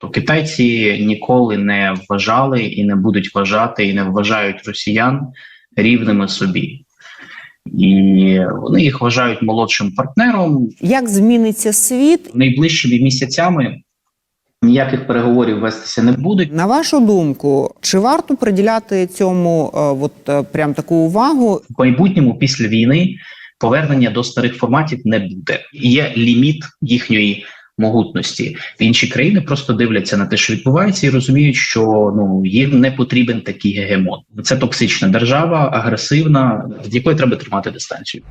То китайці ніколи не вважали і не будуть вважати, і не вважають росіян рівними собі. І вони їх вважають молодшим партнером. Як зміниться світ? Найближчими місяцями ніяких переговорів вестися не будуть. На вашу думку, чи варто приділяти цьому е, от е, прям таку увагу? В майбутньому після війни повернення до старих форматів не буде. Є ліміт їхньої могутності. Інші країни просто дивляться на те, що відбувається, і розуміють, що ну їм не потрібен такий гегемон. Це токсична держава, агресивна, від якої треба тримати дистанцію.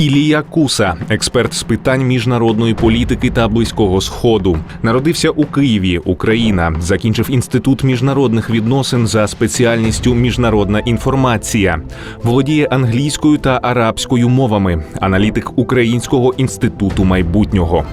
Ілія Куса, експерт з питань міжнародної політики та близького сходу, народився у Києві, Україна. Закінчив інститут міжнародних відносин за спеціальністю міжнародна інформація, володіє англійською та арабською мовами, аналітик Українського інституту майбутнього.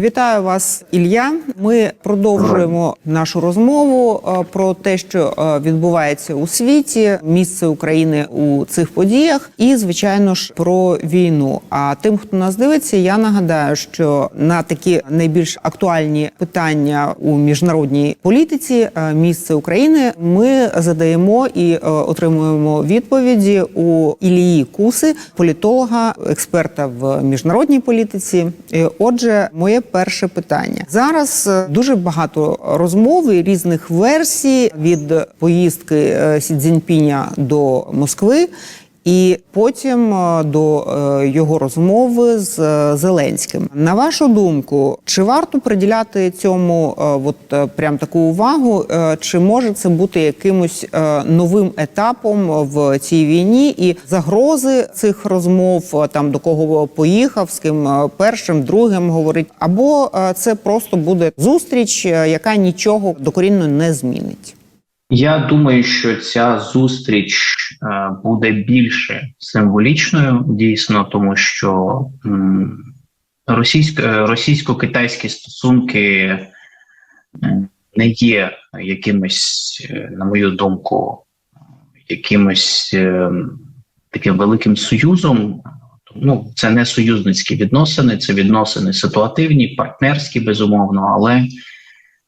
Вітаю вас, Ілля. Ми продовжуємо нашу розмову е, про те, що е, відбувається у світі, місце України у цих подіях, і звичайно ж про війну. А тим, хто нас дивиться, я нагадаю, що на такі найбільш актуальні питання у міжнародній політиці е, місце України ми задаємо і отримуємо відповіді у Ілії Куси, політолога, експерта в міжнародній політиці. Отже, моє перше питання зараз е, дуже багато розмов і різних версій від поїздки Сідзіньпіня Сі Цзіньпіня до Москви. І потім е, до е, його розмови з е, Зеленським. На вашу думку, чи варто приділяти цьому от прям таку увагу? Чи може це бути якимось новим етапом в цій війні і загрози цих розмов, там до кого поїхав, з ким першим, другим говорить, або це просто буде зустріч, яка нічого докорінно не змінить? Я думаю, що ця зустріч е, буде більше символічною, дійсно, тому що е, російсько-китайські стосунки е, не є якимось, на мою думку, якимось таким великим союзом. Ну, це не союзницькі відносини, це відносини ситуативні, партнерські, безумовно, але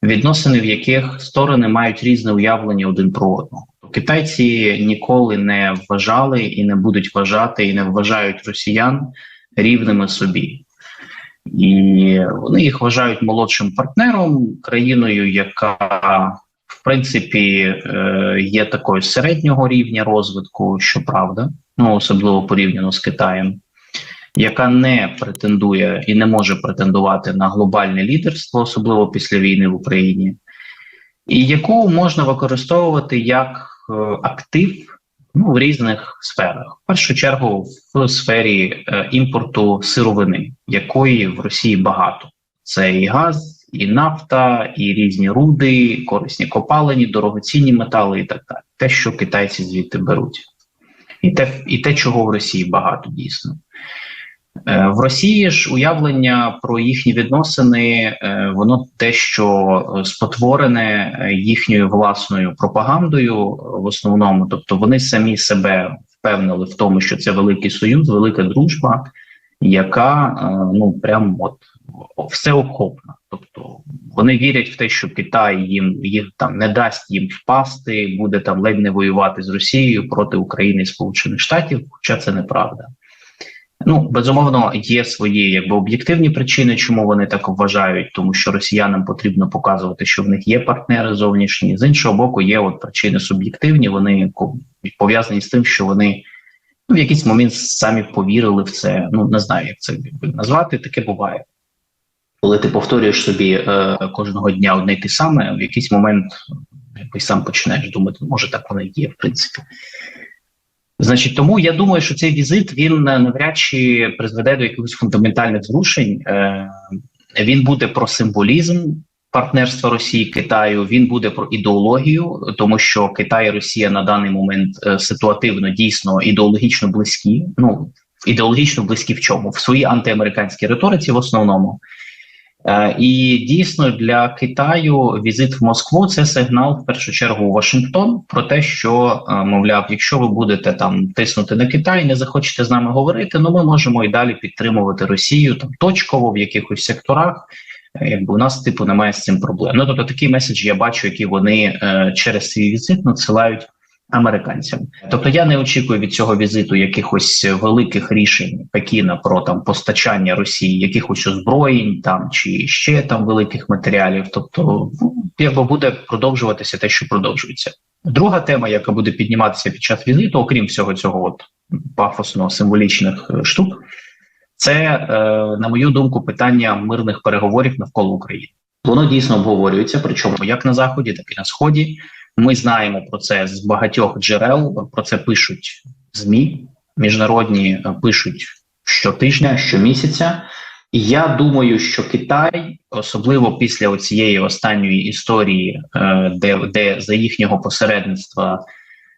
відносини, в яких сторони мають різне уявлення один про одного. Китайці ніколи не вважали і не будуть вважати, і не вважають росіян рівними собі. І вони їх вважають молодшим партнером, країною, яка в принципі е, є такою середнього рівня розвитку, щоправда, ну особливо порівняно з Китаєм яка не претендує і не може претендувати на глобальне лідерство, особливо після війни в Україні, і яку можна використовувати як е, актив ну, в різних сферах. В першу чергу в сфері е, імпорту сировини, якої в Росії багато. Це і газ, і нафта, і різні руди, корисні копалені, дорогоцінні метали і так далі. Те, що китайці звідти беруть, і те, і те, чого в Росії багато дійсно. Е, в Росії ж уявлення про їхні відносини е, воно дещо спотворене е, їхньою власною пропагандою, в основному, тобто вони самі себе впевнили в тому, що це великий союз, велика дружба, яка ну прям от всеохопна. Тобто вони вірять в те, що Китай їм їх там не дасть їм впасти, буде там ледь не воювати з Росією проти України і Сполучених Штатів, хоча це неправда. Ну безумовно, є свої якби об'єктивні причини, чому вони так вважають, тому що росіянам потрібно показувати, що в них є партнери зовнішні. З іншого боку, є от причини суб'єктивні. Вони пов'язані з тим, що вони ну, в якийсь момент самі повірили в це. Ну не знаю, як це назвати. Таке буває. Коли ти повторюєш собі е, кожного дня одне й те саме, в якийсь момент якось сам починаєш думати, може так воно і є, в принципі. Значить, тому я думаю, що цей візит він навряд чи призведе до якихось фундаментальних зрушень. Е, він буде про символізм партнерства Росії Китаю. Він буде про ідеологію, тому що Китай і Росія на даний момент е, ситуативно дійсно ідеологічно близькі. Ну ідеологічно близькі в чому в своїй антиамериканській риториці, в основному. Е, І дійсно для Китаю візит в Москву це сигнал в першу чергу у Вашингтон про те, що е, мовляв, якщо ви будете там тиснути на Китай, не захочете з нами говорити, ну ми можемо і далі підтримувати Росію там точково в якихось секторах. Е, Якби у нас типу немає з цим проблем. Ну тобто такий меседж я бачу, який вони е, через свій візит надсилають американцям. Тобто я не очікую від цього візиту якихось великих рішень Пекіна про там постачання Росії, якихось озброєнь там чи ще там великих матеріалів. Тобто, ну, якби буде продовжуватися те, що продовжується. Друга тема, яка буде підніматися під час візиту, окрім всього цього, от пафосно символічних е, штук, це, е, на мою думку, питання мирних переговорів навколо України. Воно дійсно обговорюється, причому як на заході, так і на сході. Ми знаємо про це з багатьох джерел. Про це пишуть змі міжнародні е, пишуть щотижня, щомісяця. І я думаю, що Китай, особливо після цієї останньої історії, е, де, де за їхнього посередництва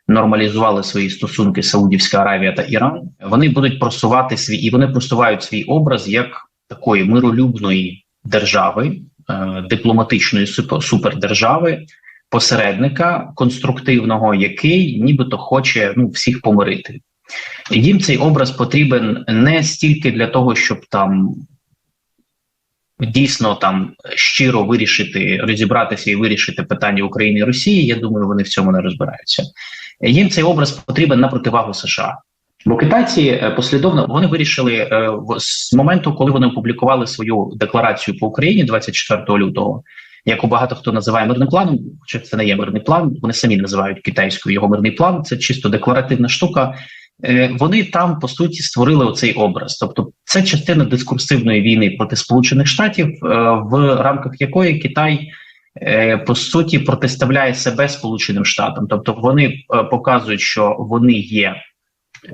нормалізували свої стосунки Саудівська Аравія та Іран, вони будуть просувати свій і вони просувають свій образ як такої миролюбної держави, е, дипломатичної супер- супердержави, посередника конструктивного, який нібито хоче ну всіх помирити. Їм цей образ потрібен не стільки для того, щоб там дійсно там щиро вирішити, розібратися і вирішити питання України і Росії. Я думаю, вони в цьому не розбираються. Їм цей образ потрібен на противагу США. Бо китайці е, послідовно вони вирішили е, з моменту, коли вони опублікували свою декларацію по Україні 24 лютого, яку багато хто називає мирним планом, хоча це не є мирний план, вони самі називають китайською його мирний план. Це чисто декларативна штука. Е, Вони там по суті створили оцей образ, тобто це частина дискурсивної війни проти Сполучених Штатів, е, в рамках якої Китай е, по суті протиставляє себе Сполученим Штатам, тобто вони показують, що вони є.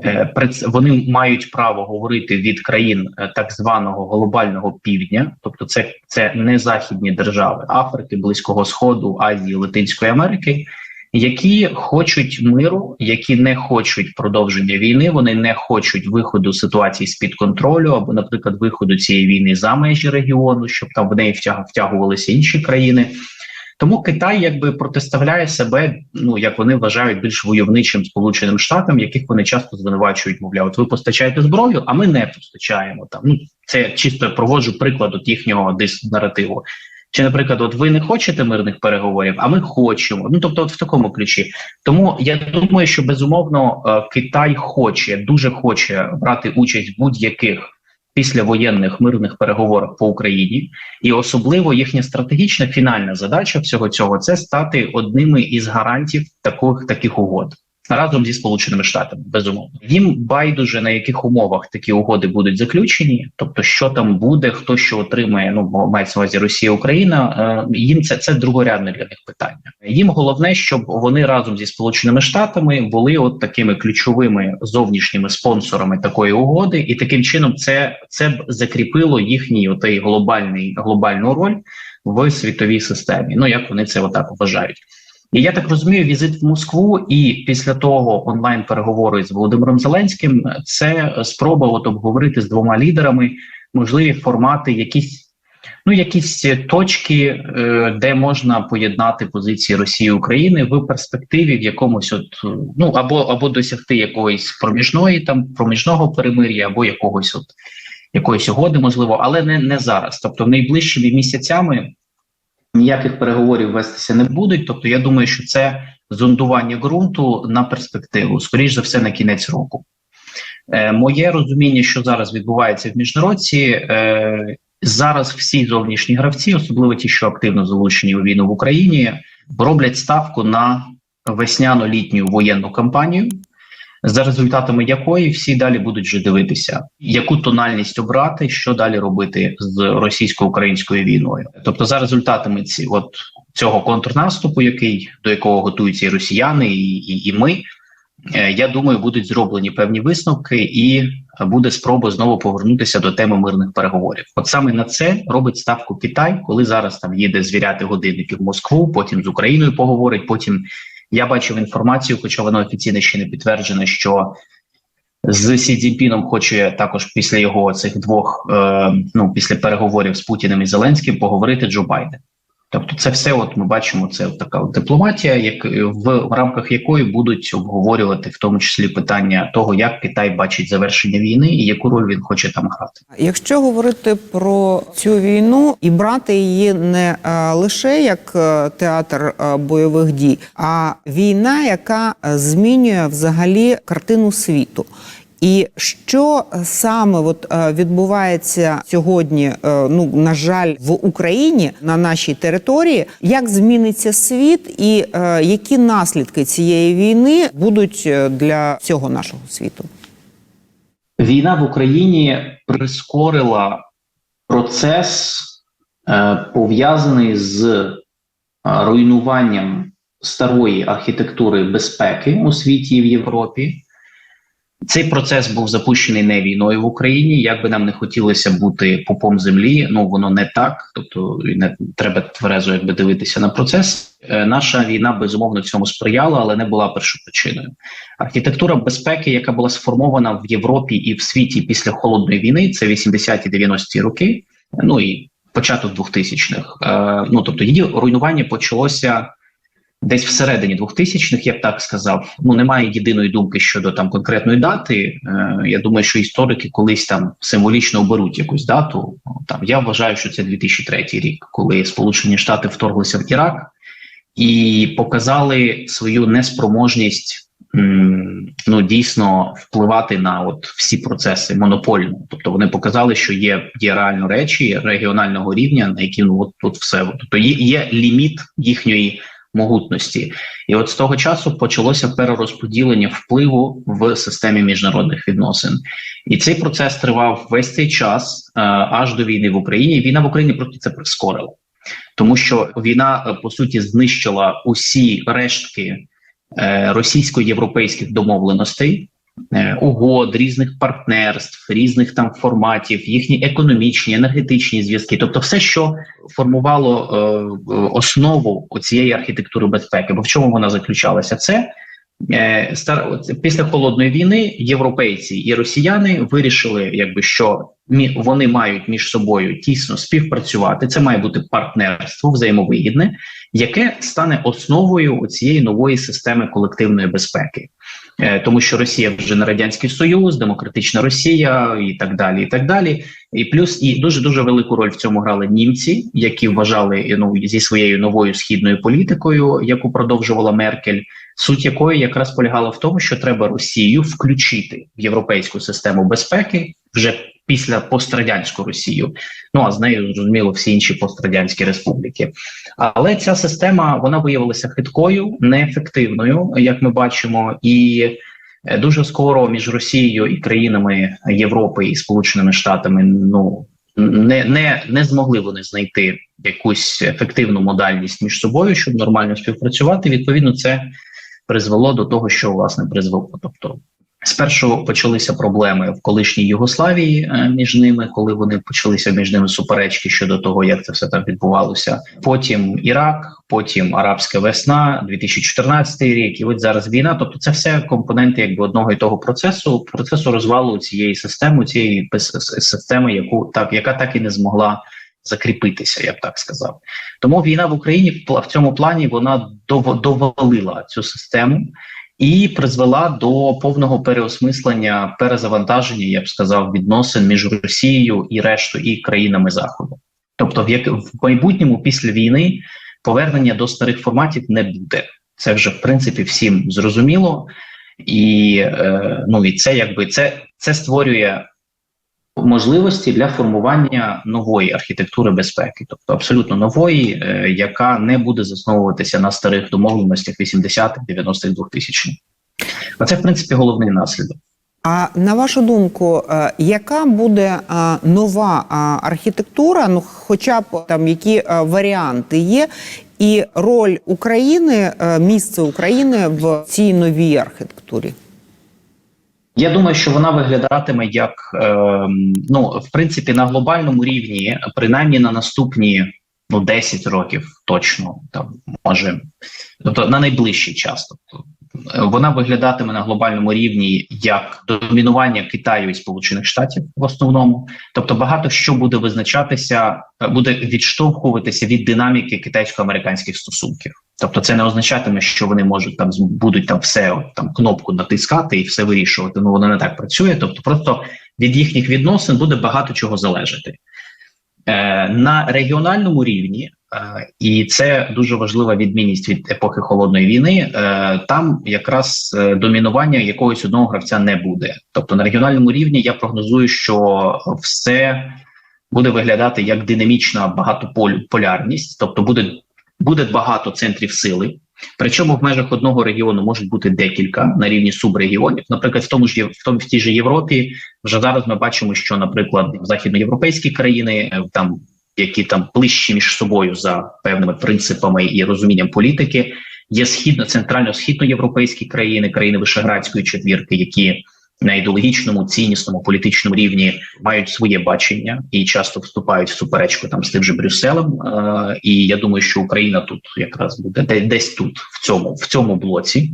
Е, Вони мають право говорити від країн е, так званого глобального півдня, тобто це, це не західні держави Африки, Близького Сходу, Азії, Латинської Америки, які хочуть миру, які не хочуть продовження війни, вони не хочуть виходу ситуації з під контролю, або, наприклад, виходу цієї війни за межі регіону, щоб там в неї втяг- втягувалися інші країни. Тому Китай якби протиставляє себе, ну як вони вважають, більш войовничим Сполученим Штатам, яких вони часто звинувачують, мовляв, от ви постачаєте зброю, а ми не постачаємо там. Ну це чисто я проводжу приклад от їхнього дис наративу. Чи, наприклад, от ви не хочете мирних переговорів, а ми хочемо. Ну тобто, от в такому ключі. Тому я думаю, що безумовно е, Китай хоче, дуже хоче брати участь в будь-яких післявоєнних мирних переговорах по Україні, і особливо їхня стратегічна фінальна задача всього цього це стати одними із гарантів таких таких угод. Разом зі сполученими штатами, безумовно, їм байдуже на яких умовах такі угоди будуть заключені, тобто що там буде, хто що отримає. Ну мається увазі Росія, Україна. Е, їм це це другорядне для них питання. Їм головне, щоб вони разом зі сполученими штатами були от такими ключовими зовнішніми спонсорами такої угоди, і таким чином це це б закріпило їхній отей глобальний глобальну роль в світовій системі. Ну як вони це отак вважають. І я так розумію, візит в Москву і після того онлайн переговори з Володимиром Зеленським це спроба от обговорити з двома лідерами можливі формати, якісь ну якісь точки, е, де можна поєднати позиції Росії України в перспективі в якомусь от ну або або досягти якоїсь проміжної там проміжного перемир'я, або якогось от якоїсь угоди, можливо, але не, не зараз. Тобто, найближчими місяцями ніяких переговорів вестися не будуть. Тобто, я думаю, що це зондування ґрунту на перспективу, скоріш за все, на кінець року. Е, Моє розуміння, що зараз відбувається в міжнародці, е, зараз всі зовнішні гравці, особливо ті, що активно залучені у війну в Україні, роблять ставку на весняно-літню воєнну кампанію. За результатами якої всі далі будуть вже дивитися, яку тональність обрати, що далі робити з російсько-українською війною. Тобто, за результатами ці от цього контрнаступу, який до якого готуються і росіяни, і, і, і ми, е, я думаю, будуть зроблені певні висновки, і буде спроба знову повернутися до теми мирних переговорів. От саме на це робить ставку Китай, коли зараз там їде звіряти годинники в Москву, потім з Україною поговорить. Потім я бачив інформацію, хоча вона офіційно ще не підтверджена, що з Сі Цзіньпіном хоче також після його цих двох е, ну після переговорів з Путіним і Зеленським поговорити Джо Байден. Тобто, це все, от ми бачимо, це така от дипломатія, як в, в рамках якої будуть обговорювати в тому числі питання того, як Китай бачить завершення війни і яку роль він хоче там грати. Якщо говорити про цю війну і брати її не е, лише як е, театр е, бойових дій, а війна, яка е, змінює взагалі картину світу. І що саме от е, відбувається сьогодні, е, ну на жаль, в Україні на нашій території, як зміниться світ, і е, які наслідки цієї війни будуть для всього нашого світу? Війна в Україні прискорила процес, пов'язаний з руйнуванням старої архітектури безпеки у світі і в Європі. Цей процес був запущений не війною в Україні. Як би нам не хотілося бути попом землі, ну воно не так. Тобто не треба тверезо якби дивитися на процес. Е, наша війна безумовно цьому сприяла, але не була першопричиною. Архітектура безпеки, яка була сформована в Європі і в світі після холодної війни, це 80-ті 90-ті роки. Ну і початок 2000-х. Е, ну тобто її руйнування почалося десь всередині 2000-х, я б так сказав. Ну немає єдиної думки щодо там конкретної дати. Е, я думаю, що історики колись там символічно оберуть якусь дату. Там я вважаю, що це 2003 рік, коли Сполучені Штати вторглися в Ірак і показали свою неспроможність. Ну, дійсно впливати на от всі процеси монопольно. Тобто вони показали, що є є реально речі регіонального рівня, на які ну от тут все тобто є, є ліміт їхньої могутності, і от з того часу почалося перерозподілення впливу в системі міжнародних відносин, і цей процес тривав весь цей час е, аж до війни в Україні. Війна в Україні просто це прискорила, тому що війна е, по суті знищила усі рештки е, російсько-європейських домовленостей. Е, угод, різних партнерств, різних там форматів, їхні економічні, енергетичні зв'язки, тобто все, що формувало е, основу цієї архітектури безпеки. Бо в чому вона заключалася? Це е, стар після холодної війни європейці і росіяни вирішили, якби що вони мають між собою тісно співпрацювати. Це має бути партнерство взаємовигідне, яке стане основою цієї нової системи колективної безпеки. Е, тому що Росія вже не радянський союз, демократична Росія і так далі. І так далі. І плюс і дуже дуже велику роль в цьому грали німці, які вважали ну зі своєю новою східною політикою, яку продовжувала Меркель, суть якої якраз полягала в тому, що треба Росію включити в європейську систему безпеки вже після пострадянську Росію. Ну а з нею зрозуміло всі інші пострадянські республіки. Але ця система вона виявилася хиткою, неефективною, як ми бачимо, і е, дуже скоро між Росією і країнами Європи і Сполученими Штатами ну не не, не змогли вони знайти якусь ефективну модальність між собою, щоб нормально співпрацювати. Відповідно, це призвело до того, що власне призвело. Тобто Спершу почалися проблеми в колишній Югославії е, між ними, коли вони почалися між ними суперечки щодо того, як це все там відбувалося. Потім Ірак, потім Арабська весна, 2014 рік, і от зараз війна. Тобто, це все компоненти якби одного і того процесу, процесу розвалу цієї системи, цієї системи, яку так яка так і не змогла закріпитися, я б так сказав. Тому війна в Україні в цьому плані вона довалила цю систему і призвела до повного переосмислення перезавантаження, я б сказав, відносин між Росією і рештою і країнами Заходу. Тобто, в як в майбутньому після війни повернення до старих форматів не буде. Це вже в принципі всім зрозуміло, і е, ну і це якби це, це створює можливості для формування нової архітектури безпеки, тобто абсолютно нової, е, яка не буде засновуватися на старих домовленостях 80-х, 90-х, 2000-х. Оце, в принципі, головний наслідок. А на вашу думку, е, яка буде е, нова архітектура? Ну, хоча б там які варіанти є, і роль України, місце України в цій новій архітектурі? Я думаю, що вона виглядатиме як е, ну в принципі на глобальному рівні, принаймні на наступні ну 10 років точно там може, тобто на найближчий час. Тобто Вона виглядатиме на глобальному рівні як домінування Китаю і Сполучених Штатів в основному. Тобто, багато що буде визначатися, буде відштовхуватися від динаміки китайсько-американських стосунків. Тобто, це не означатиме, що вони можуть там будуть там все там кнопку натискати і все вирішувати. Ну воно не так працює. Тобто, просто від їхніх відносин буде багато чого залежати. Е, на регіональному рівні, е, і це дуже важлива відмінність від епохи холодної війни. Е, там якраз домінування якогось одного гравця не буде. Тобто на регіональному рівні я прогнозую, що все буде виглядати як динамічна багатополярність, тобто буде буде багато центрів сили. Причому в межах одного регіону можуть бути декілька на рівні субрегіонів. Наприклад, в тому ж в тому в тій же Європі вже зараз ми бачимо, що, наприклад, західноєвропейські країни е, там які там ближчі між собою за певними принципами і розумінням політики, є східно центрально-східноєвропейські країни, країни Вишеградської четвірки, які на ідеологічному, ціннісному політичному рівні мають своє бачення і часто вступають в суперечку там з тим же Брюсселем. Е, і я думаю, що Україна тут якраз буде десь тут, в цьому в цьому блоці.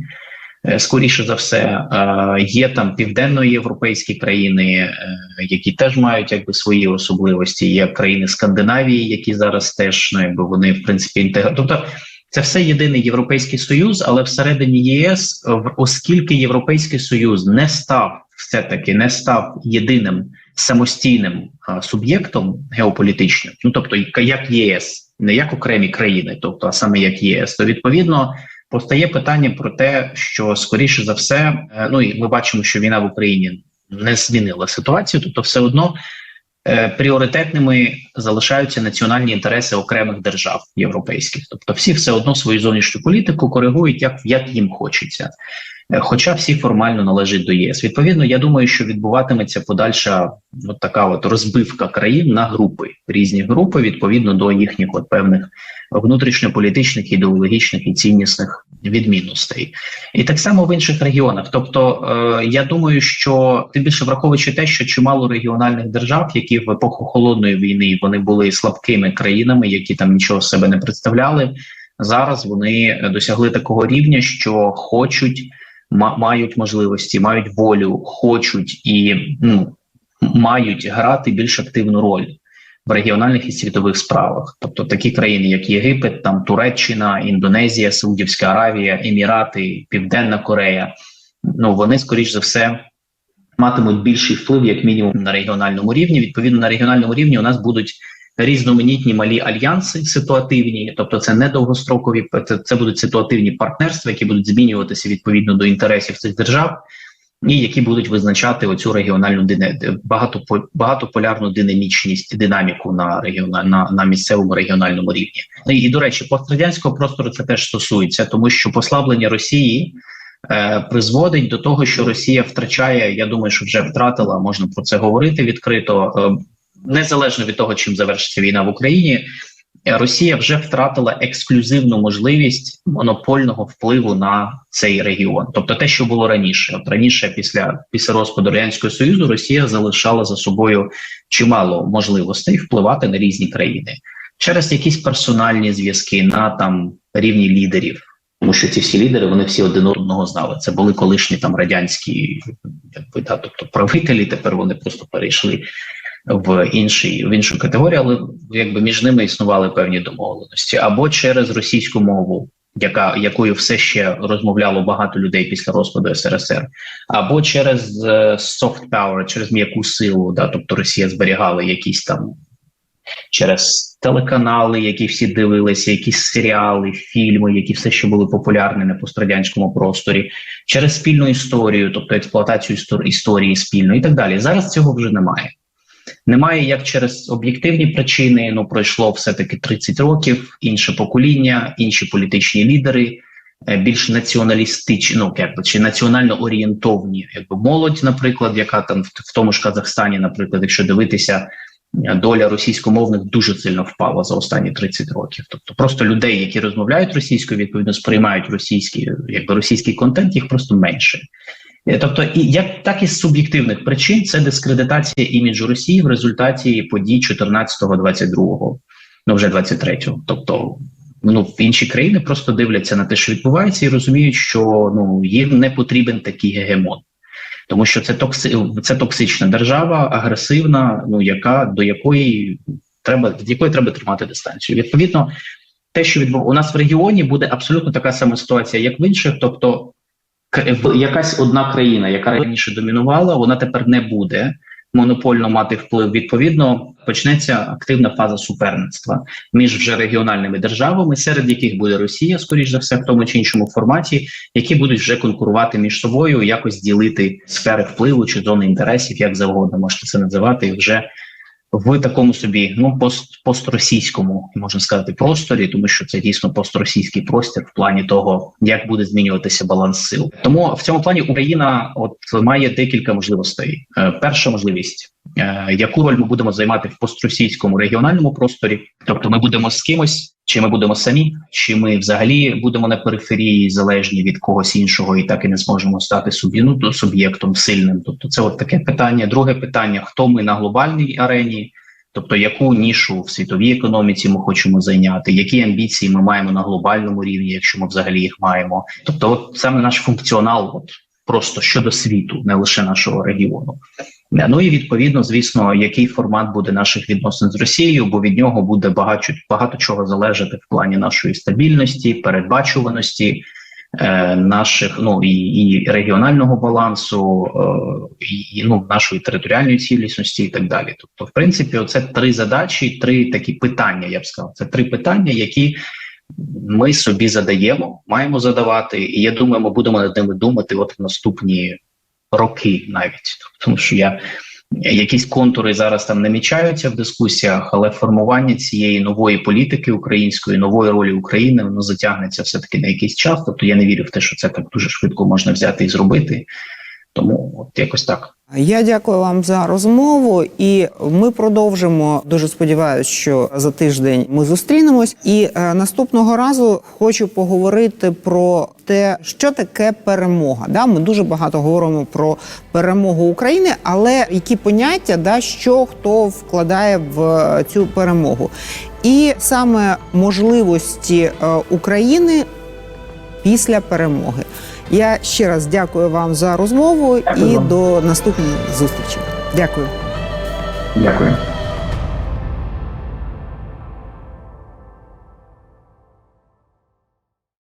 Е, скоріше за все, е, є там південноєвропейські країни, е, які теж мають якби свої особливості. Є країни Скандинавії, які зараз теж ну якби вони в принципі інтегр... Тобто це все єдиний європейський союз, але всередині ЄС, оскільки європейський союз не став все таки не став єдиним самостійним а, суб'єктом геополітичним, ну тобто як ЄС, не як окремі країни, тобто а саме як єС, то відповідно постає питання про те, що скоріше за все, е, ну і ми бачимо, що війна в Україні не змінила ситуацію, тобто все одно пріоритетними залишаються національні інтереси окремих держав європейських, тобто всі все одно свою зовнішню політику коригують як як їм хочеться. Е, хоча всі формально належать до ЄС. Відповідно, я думаю, що відбуватиметься подальша от така от розбивка країн на групи різні групи відповідно до їхніх от певних внутрішньополітичних, ідеологічних і ціннісних відмінностей, і так само в інших регіонах. Тобто, е, я думаю, що тим більше враховуючи те, що чимало регіональних держав, які в епоху холодної війни вони були слабкими країнами, які там нічого себе не представляли. Зараз вони досягли такого рівня, що хочуть мають можливості, мають волю, хочуть і ну, мають грати більш активну роль в регіональних і світових справах. Тобто такі країни, як Єгипет, там Туреччина, Індонезія, Саудівська Аравія, Емірати, Південна Корея. Ну вони скоріш за все. Матимуть більший вплив, як мінімум, на регіональному рівні. Відповідно, на регіональному рівні у нас будуть різноманітні малі альянси ситуативні, тобто це не довгострокові, це, це будуть ситуативні партнерства, які будуть змінюватися відповідно до інтересів цих держав, і які будуть визначати оцю регіональну багато, багатополярну динамічність, динаміку на регіона на, на місцевому регіональному рівні. Ну, і до речі, пострадянського простору це теж стосується, тому що послаблення Росії. Е, призводить до того, що Росія втрачає. Я думаю, що вже втратила, можна про це говорити відкрито. Незалежно від того, чим завершиться війна в Україні, Росія вже втратила ексклюзивну можливість монопольного впливу на цей регіон. Тобто, те, що було раніше, от раніше, після після розпаду радянського союзу, Росія залишала за собою чимало можливостей впливати на різні країни через якісь персональні зв'язки на там рівні лідерів. Тому що ці всі лідери вони всі один одного знали. Це були колишні там радянські якби, да, тобто правителі. Тепер вони просто перейшли в інший в іншу категорію, але якби між ними існували певні домовленості або через російську мову. Яка якою все ще розмовляло багато людей після розпаду СРСР, або через е, soft power, через м'яку силу, да, тобто Росія зберігала якісь там через телеканали, які всі дивилися, якісь серіали, фільми, які все ще були популярні на пострадянському просторі, через спільну історію, тобто експлуатацію історії спільно і так далі. Зараз цього вже немає. Немає як через об'єктивні причини. Ну пройшло все таки 30 років, інше покоління, інші політичні лідери, е, більш націоналістичні, ну якби чи національно орієнтовні, якби молодь, наприклад, яка там в тому ж Казахстані, наприклад, якщо дивитися. Е, доля російськомовних дуже сильно впала за останні 30 років. Тобто, просто людей, які розмовляють російською, відповідно сприймають російський, якби російський контент, їх просто менше. Е, тобто, і як так і з суб'єктивних причин це дискредитація іміджу Росії в результаті подій 14-22, ну вже 23-го. Тобто ну інші країни просто дивляться на те, що відбувається, і розуміють, що ну їм не потрібен такий гегемон. Тому що це токси, це токсична держава, агресивна, ну яка до якої треба від якої треба тримати дистанцію. Відповідно, те, що відбув у нас в регіоні, буде абсолютно така сама ситуація, як в інших. Тобто, якась одна країна, яка раніше домінувала, вона тепер не буде монопольно мати вплив. Відповідно, почнеться активна фаза суперництва між вже регіональними державами, серед яких буде Росія, скоріш за все, в тому чи іншому форматі, які будуть вже конкурувати між собою, якось ділити сфери впливу чи зони інтересів, як завгодно можете це називати, і вже в такому собі ну пост постросійському можна сказати просторі, тому що це дійсно постросійський простір в плані того, як буде змінюватися баланс сил. Тому в цьому плані Україна от має декілька можливостей. Е, перша можливість, яку роль ми будемо займати в постросійському регіональному просторі, тобто ми будемо з кимось. Чи ми будемо самі, чи ми взагалі будемо на периферії залежні від когось іншого, і так і не зможемо стати ну, суб'єктом сильним? Тобто, це от таке питання. Друге питання: хто ми на глобальній арені? Тобто, яку нішу в світовій економіці ми хочемо зайняти, які амбіції ми маємо на глобальному рівні, якщо ми взагалі їх маємо? Тобто, от саме наш функціонал, от просто щодо світу, не лише нашого регіону. Е, Ну і відповідно, звісно, який формат буде наших відносин з Росією, бо від нього буде багато багато чого залежати в плані нашої стабільності, передбачуваності. е, Наших ну і, і регіонального балансу, е, і ну нашої територіальної цілісності, і так далі. Тобто, в принципі, оце три задачі, три такі питання. Я б сказав, це три питання, які ми собі задаємо, маємо задавати, і я думаю, ми будемо над ними думати от в наступні роки, навіть тому, що я якісь контури зараз там намічаються в дискусіях, але формування цієї нової політики української, нової ролі України воно затягнеться все таки на якийсь час. Тобто я не вірю в те, що це так дуже швидко можна взяти і зробити. Тому от якось так. Я дякую вам за розмову, і ми продовжимо. Дуже сподіваюся, що за тиждень ми зустрінемось. І е, наступного разу хочу поговорити про те, що таке перемога. Да, ми дуже багато говоримо про перемогу України, але які поняття, да, що хто вкладає в е, цю перемогу, і саме можливості е, України після перемоги. Я ще раз дякую вам за розмову Дякую і до наступної зустрічі. Дякую. Дякую.